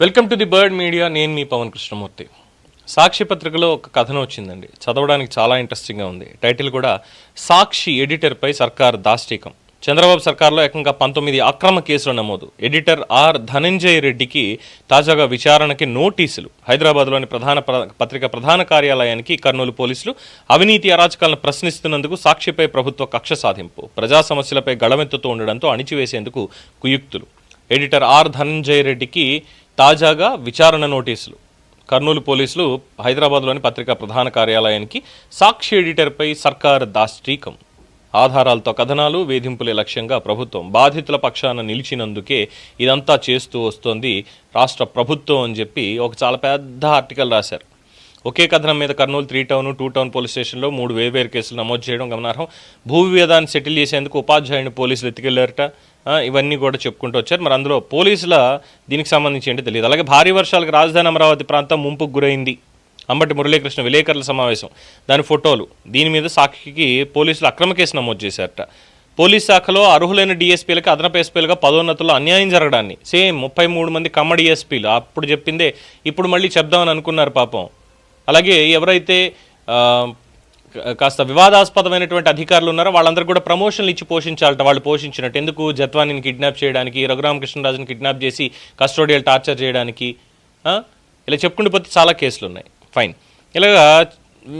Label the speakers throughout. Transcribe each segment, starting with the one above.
Speaker 1: Welcome to the bird media. నేను మీ పవన్ కృష్ణమూర్తి. సాక్షి పత్రికలో ఒక కథనం వచ్చిందండి. చదవడానికి చాలా ఇంట్రెస్టింగ్గా ఉంది. టైటిల్ కూడా సాక్షి ఎడిటర్పై సర్కార్ దాష్టీకం. చంద్రబాబు సర్కార్లో ఏకంగా పంతొమ్మిది అక్రమ కేసులు నమోదు. ఎడిటర్ ఆర్ ధనంజయ్ రెడ్డికి తాజాగా విచారణకి నోటీసులు. హైదరాబాద్లోని ప్రధాన పత్రిక ప్రధాన కార్యాలయానికి కర్నూలు పోలీసులు అవినీతి అరాచకాలను ప్రశ్నిస్తున్నందుకు సాక్షిపై ప్రభుత్వ కక్ష సాధింపు ప్రజా సమస్యలపై గళమెత్తుతూ ఉండడంతో అణిచివేసేందుకు కుయుక్తులు. ఎడిటర్ ఆర్ ధనంజయ్ రెడ్డికి తాజాగా విచారణ నోటీసులు. కర్నూలు పోలీసులు హైదరాబాద్లోని పత్రికా ప్రధాన కార్యాలయానికి సాక్షి ఎడిటర్పై సర్కార్ దాష్టీకం ఆధారాలతో కథనాలు వేధింపులే లక్ష్యంగా ప్రభుత్వం బాధితుల పక్షాన నిలిచినందుకే ఇదంతా చేస్తూ వస్తోంది రాష్ట్ర ప్రభుత్వం అని చెప్పి ఒక చాలా పెద్ద ఆర్టికల్ రాశారు. ఒకే కథనం మీద Kurnool three town two town police స్టేషన్లో మూడు వేర్వేరు కేసులు నమోదు చేయడం గమనార్హం. భూ వివాదాన్ని సెటిల్ చేసేందుకు ఉపాధ్యాయుని పోలీసులు ఎత్తుకెళ్ళారట. ఇవన్నీ కూడా చెప్పుకుంటూ వచ్చారు. మరి అందులో పోలీసుల దీనికి సంబంధించి ఏంటి తెలియదు. అలాగే భారీ వర్షాలకు రాజధాని అమరావతి ప్రాంతం ముంపుకు గురైంది. అంబటి మురళీకృష్ణ విలేకరుల సమావేశం. దాని ఫోటోలు. దీని మీద సాక్షికి పోలీసులు అక్రమ కేసు నమోదు చేశారట. పోలీస్ శాఖలో అర్హులైన డిఎస్పీలకు అదనపు ఎస్పీలుగా పదోన్నతుల్లో అన్యాయం జరగడాన్ని. సేమ్ ముప్పై మూడు మంది కమ్మ డిఎస్పీలు అప్పుడు చెప్పిందే ఇప్పుడు మళ్ళీ చెప్దామని అనుకున్నారు పాపం. అలాగే ఎవరైతే కాస్త వివాదాస్పదమైనటువంటి అధికారులు ఉన్నారో వాళ్ళందరూ కూడా ప్రమోషన్లు ఇచ్చి పోషించాలట వాళ్ళు పోషించినట్టు. ఎందుకు జత్వానిని కిడ్నాప్ చేయడానికి రఘురామకృష్ణరాజుని కిడ్నాప్ చేసి కస్టోడియల్ టార్చర్ చేయడానికి? ఇలా చెప్పుకుంటూ పోతే చాలా కేసులు ఉన్నాయి. ఫైన్ ఇలాగా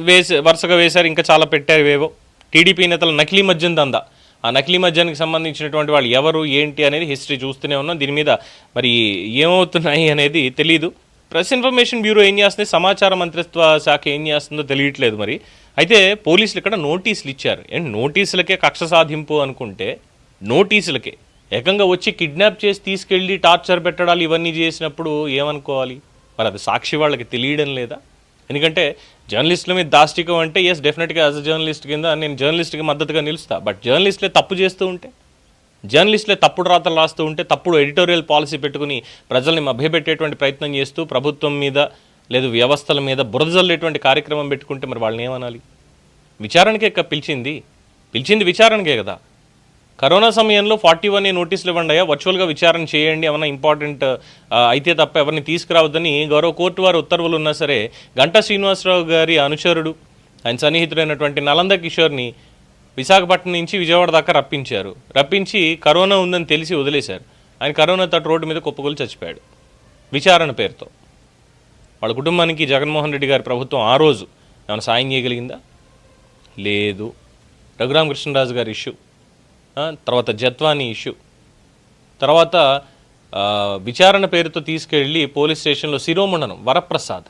Speaker 1: వేసి వరుసగా వేశారు ఇంకా చాలా పెట్టారు ఇవేవో టీడీపీ నేతల నకిలీ మద్యం దందా. ఆ నకిలీ మద్యానికి సంబంధించినటువంటి వాళ్ళు ఎవరు ఏంటి అనేది హిస్టరీ చూస్తూనే ఉన్నాం. దీని మీద మరి ఏమవుతున్నాయి అనేది తెలియదు ప్రెస్ ఇన్ఫర్మేషన్ బ్యూరో ఏం చేస్తుంది? సమాచార మంత్రిత్వ శాఖ ఏం చేస్తుందో తెలియట్లేదు మరి. అయితే పోలీసులు ఇక్కడ నోటీసులు ఇచ్చారు. అండ్ నోటీసులకే కక్ష సాధింపు అనుకుంటే నోటీసులకే. ఏకంగా వచ్చి కిడ్నాప్ చేసి తీసుకెళ్ళి టార్చర్ పెట్టడాలు ఇవన్నీ చేసినప్పుడు ఏమనుకోవాలి? మరి అది సాక్షి వాళ్ళకి తెలియడం లేదా? ఎందుకంటే జర్నలిస్టుల మీద దాష్టికం అంటే ఎస్ డెఫినెట్గా యాజ్ అ జర్నలిస్ట్ కింద నేను జర్నలిస్ట్కి మద్దతుగా నిలుస్తా. బట్ జర్నలిస్టులే తప్పు చేస్తూ ఉంటే? జర్నలిస్టులే తప్పుడు రాతలు రాస్తూ ఉంటే తప్పుడు ఎడిటోరియల్ పాలసీ పెట్టుకుని ప్రజల్ని మభ్యపెట్టేటువంటి ప్రయత్నం చేస్తూ ప్రభుత్వం మీద లేదు వ్యవస్థల మీద బురద జల్లేటువంటి కార్యక్రమం పెట్టుకుంటే మరి వాళ్ళని ఏమనాలి? విచారణకే పిలిచింది. పిలిచింది విచారణకే కదా. కరోనా సమయంలో ఫార్టీ వన్ నోటీసులు ఇవ్వండి అయ్యా వర్చువల్గా విచారణ చేయండి ఏమైనా ఇంపార్టెంట్ అయితే తప్ప ఎవరిని తీసుకురావద్దని గౌరవ కోర్టు వారి ఉత్తర్వులు ఉన్నా సరే గంటా శ్రీనివాసరావు గారి అనుచరుడు ఆయన సన్నిహితుడైనటువంటి నలంద కిషోర్ని విశాఖపట్నం నుంచి విజయవాడ దాకా రప్పించారు. రప్పించి కరోనా ఉందని తెలిసి వదిలేశారు. ఆయన కరోనా తట్టు రోడ్డు మీద కుప్పకొలు చచ్చిపోయాడు. విచారణ పేరుతో. వాళ్ళ కుటుంబానికి జగన్మోహన్ రెడ్డి గారి ప్రభుత్వం ఆ రోజు ఏమైనా సాయం చేయగలిగిందా? లేదు. రఘురామకృష్ణరాజు గారి ఇష్యూ. తర్వాత జత్వాని ఇష్యూ. తర్వాత విచారణ పేరుతో తీసుకెళ్ళి పోలీస్ స్టేషన్లో శిరోమండనం వరప్రసాద్.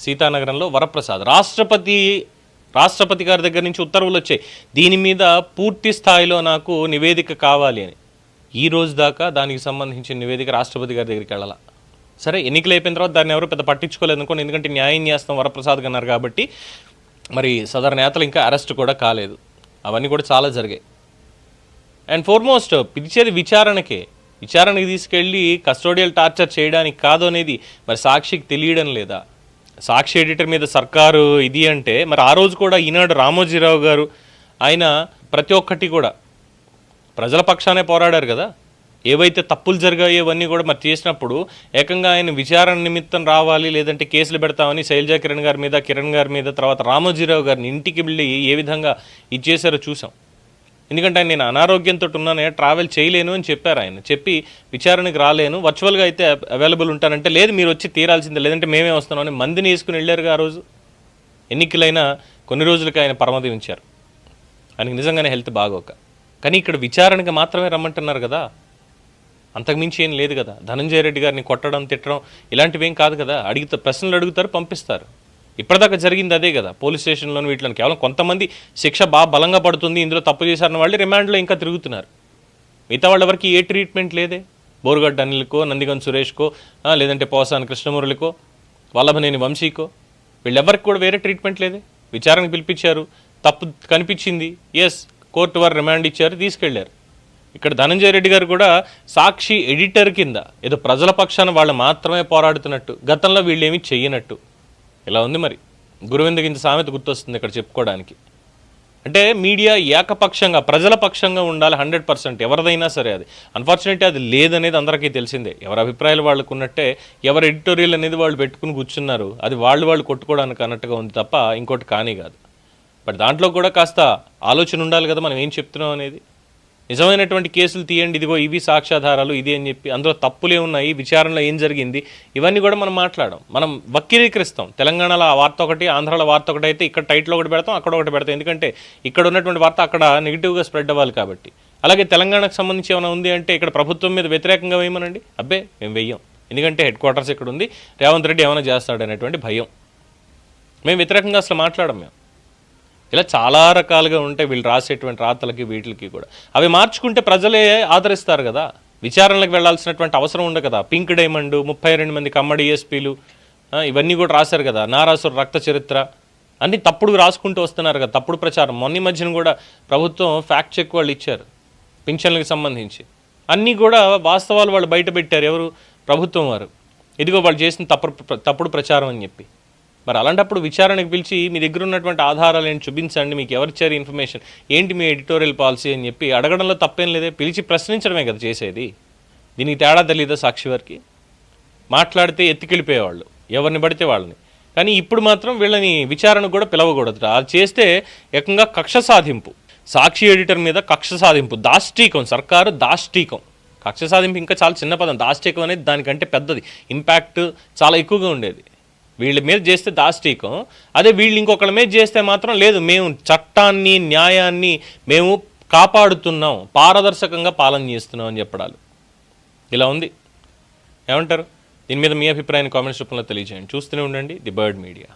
Speaker 1: సీతానగరంలో వరప్రసాద్. రాష్ట్రపతి రాష్ట్రపతి గారి దగ్గర నుంచి ఉత్తర్వులు వచ్చాయి. దీని మీద పూర్తి స్థాయిలో నాకు నివేదిక కావాలి అని. ఈ రోజు దాకా దానికి సంబంధించిన నివేదిక రాష్ట్రపతి గారి దగ్గరికి వెళ్ళాల. సరే ఎన్నికలు అయిపోయిన తర్వాత దాన్ని ఎవరు పెద్ద పట్టించుకోలేదు అనుకోండి ఎందుకంటే న్యాయం చేస్తాం వరప్రసాద్ అన్నారు కాబట్టి మరి సదరు నేతలు ఇంకా అరెస్ట్ కూడా కాలేదు. అవన్నీ కూడా చాలా జరిగాయి. అండ్ ఫార్మోస్ట్ పిలిచేది విచారణకే. విచారణకి తీసుకెళ్ళి కస్టోడియల్ టార్చర్ చేయడానికి కాదు అనేది మరి సాక్షికి తెలియడం లేదా? సాక్షి ఎడిటర్ మీద సర్కారు ఇది అంటే మరి ఆ రోజు కూడా ఈనాడు రామోజీరావు గారు ఆయన ప్రతి ఒక్కటి కూడా ప్రజల పక్షానే పోరాడారు కదా. ఏవైతే తప్పులు జరిగాయో ఇవన్నీ కూడా మరి చేసినప్పుడు ఏకంగా ఆయన విచారణ నిమిత్తం రావాలి లేదంటే కేసులు పెడతామని శైలజా కిరణ్ గారి మీద కిరణ్ గారి మీద తర్వాత రామోజీరావు గారిని ఇంటికి వెళ్ళి ఏ విధంగా ఇది చేశారో చూసాం ఎందుకంటే ఆయన నేను అనారోగ్యంతో ఉన్నాను ట్రావెల్ చేయలేను అని చెప్పారు ఆయన. చెప్పి విచారణకు రాలేను. వర్చువల్గా అయితే అవైలబుల్ ఉంటానంటే లేదు మీరు వచ్చి తీరాల్సిందే. లేదంటే మేమే వస్తున్నాం అని మందిని వేసుకుని వెళ్ళారుగా ఆ రోజు. ఎన్నికలైన కొన్ని రోజులకి ఆయన పరమదించారు ఆయనకి నిజంగానే హెల్త్ బాగోక. కానీ ఇక్కడ విచారణకి మాత్రమే రమ్మంటున్నారు కదా. అంతకుమించి ఏం లేదు కదా. ధనంజయ రెడ్డి గారిని కొట్టడం తిట్టడం ఇలాంటివి ఏం కాదు కదా. అడిగితే ప్రశ్నలు అడుగుతారు పంపిస్తారు. ఇప్పటిదాకా జరిగింది అదే కదా. పోలీస్ స్టేషన్లోని వీటిలో కేవలం కొంతమంది శిక్ష బాగా బలంగా పడుతుంది ఇందులో తప్పు చేశారన్న వాళ్ళు రిమాండ్లో ఇంకా తిరుగుతున్నారు. మిగతా వాళ్ళ వరకు ఏ ట్రీట్మెంట్ లేదే. బోరుగడ్డ అనిల్కో నందిగం సురేష్కో లేదంటే పోసాని కృష్ణమురళికో వల్లభనేని వంశీకో వీళ్ళెవరికి కూడా వేరే ట్రీట్మెంట్ లేదే. విచారణకు పిలిపించారు. తప్పు కనిపించింది. ఎస్ కోర్టు వారు రిమాండ్ ఇచ్చారు తీసుకెళ్ళారు. ఇక్కడ ధనంజయ రెడ్డి గారు కూడా సాక్షి ఎడిటర్ కింద ఏదో ప్రజల పక్షాన వాళ్ళు మాత్రమే పోరాడుతున్నట్టు గతంలో వీళ్ళు ఏమీ చెయ్యనట్టు. ఇలా ఉంది మరి? గురువిందకి ఇంత సామెత గుర్తొస్తుంది ఇక్కడ చెప్పుకోవడానికి. అంటే మీడియా ఏకపక్షంగా ప్రజల పక్షంగా ఉండాలి హండ్రెడ్ పర్సెంట్. ఎవరిదైనా సరే అది. అన్ఫార్చునేట్లీ అది లేదనేది అందరికీ తెలిసిందే. ఎవరి అభిప్రాయాలు వాళ్ళకు ఉన్నట్టే ఎవరి ఎడిటోరియల్ అనేది వాళ్ళు పెట్టుకుని కూర్చున్నారు అది వాళ్ళు వాళ్ళు కొట్టుకోవడానికి అన్నట్టుగా ఉంది తప్ప ఇంకోటి కానీ కాదు బట్ దాంట్లో కూడా కాస్త ఆలోచన ఉండాలి కదా మనం ఏం చెప్తున్నాం అనేది? నిజమైనటువంటి కేసులు తీయండి ఇదిగో ఇవి సాక్ష్యాధారాలు ఇది అని చెప్పి అందులో తప్పులే ఉన్నాయి విచారణలో ఏం జరిగింది ఇవన్నీ కూడా మనం మాట్లాడడం. మనం వక్రీకరిస్తాం. తెలంగాణలో ఆ వార్త ఒకటి ఆంధ్రాలో వార్త ఒకటి అయితే ఇక్కడ టైట్లో ఒకటి పెడతాం అక్కడ ఒకటి పెడతాం. ఎందుకంటే ఇక్కడ ఉన్నటువంటి వార్త అక్కడ నెగిటివ్గా స్ప్రెడ్ అవ్వాలి కాబట్టి. అలాగే తెలంగాణకు సంబంధించి ఏమైనా ఉంది అంటే ఇక్కడ ప్రభుత్వం మీద వ్యతిరేకంగా వేయమనండి? అబ్బే మేము వెయ్యం ఎందుకంటే హెడ్ క్వార్టర్స్ ఇక్కడ ఉంది రేవంత్ రెడ్డి ఏమైనా చేస్తాడనేటువంటి భయం. మేము వ్యతిరేకంగా అసలు మాట్లాడం మేము ఇలా చాలా రకాలుగా ఉంటాయి వీళ్ళు రాసేటువంటి రాతలకి వీటికి కూడా. అవి మార్చుకుంటే ప్రజలే ఆదరిస్తారు కదా. విచారణలకు వెళ్ళాల్సినటువంటి అవసరం ఉండదు కదా. పింక్ డైమండ్ ముప్పై రెండు మంది కమ్మడి ఎస్పీలు ఇవన్నీ కూడా రాశారు కదా. నారాసుర రక్త చరిత్ర. అన్ని తప్పుడు రాసుకుంటూ వస్తున్నారు కదా. తప్పుడు ప్రచారం. మొన్న మధ్యన కూడా ప్రభుత్వం ఫ్యాక్ట్ చెక్ వాళ్ళు ఇచ్చారు పింఛన్లకు సంబంధించి. అన్నీ కూడా వాస్తవాలు వాళ్ళు బయట పెట్టారు. ఎవరు? ప్రభుత్వం వారు. ఇదిగో వాళ్ళు చేసిన తప్పుడు తప్పుడు ప్రచారం అని చెప్పి. మరి అలాంటప్పుడు విచారణకు పిలిచి మీ దగ్గర ఉన్నటువంటి ఆధారాలు ఏంటి చూపించండి మీకు ఎవరిచ్చారు ఇన్ఫర్మేషన్ ఏంటి మీ ఎడిటోరియల్ పాలసీ అని చెప్పి అడగడంలో తప్పేం లేదే పిలిచి ప్రశ్నించడమే కదా చేసేది. దీనికి తేడా తెలియదా సాక్షి వారికి? మాట్లాడితే ఎత్తికెళ్ళిపోయేవాళ్ళు ఎవరిని పడితే వాళ్ళని. కానీ ఇప్పుడు మాత్రం వీళ్ళని విచారణకు కూడా పిలవకూడదు అది చేస్తే ఏకంగా కక్ష సాధింపు. సాక్షి ఎడిటర్ మీద కక్ష సాధింపు. దాష్టీకం సర్కారు దాష్టీకం. కక్ష సాధింపు ఇంకా చాలా చిన్న పదం. దాష్టీకం అనేది దానికంటే పెద్దది. ఇంపాక్ట్ చాలా ఎక్కువగా ఉండేది. వీళ్ళ మీద చేస్తే దాష్టీకం అదే వీళ్ళు ఇంకొకళ్ళ మీద చేస్తే మాత్రం లేదు మేము చట్టాన్ని న్యాయాన్ని మేము కాపాడుతున్నాం పారదర్శకంగా పాలన చేస్తున్నాం అని చెప్పడాలు. ఇలా ఉంది. ఏమంటారు? దీని మీద మీ అభిప్రాయాన్ని కామెంట్స్ రూపంలో తెలియజేయండి. చూస్తూనే ఉండండి. The bird media.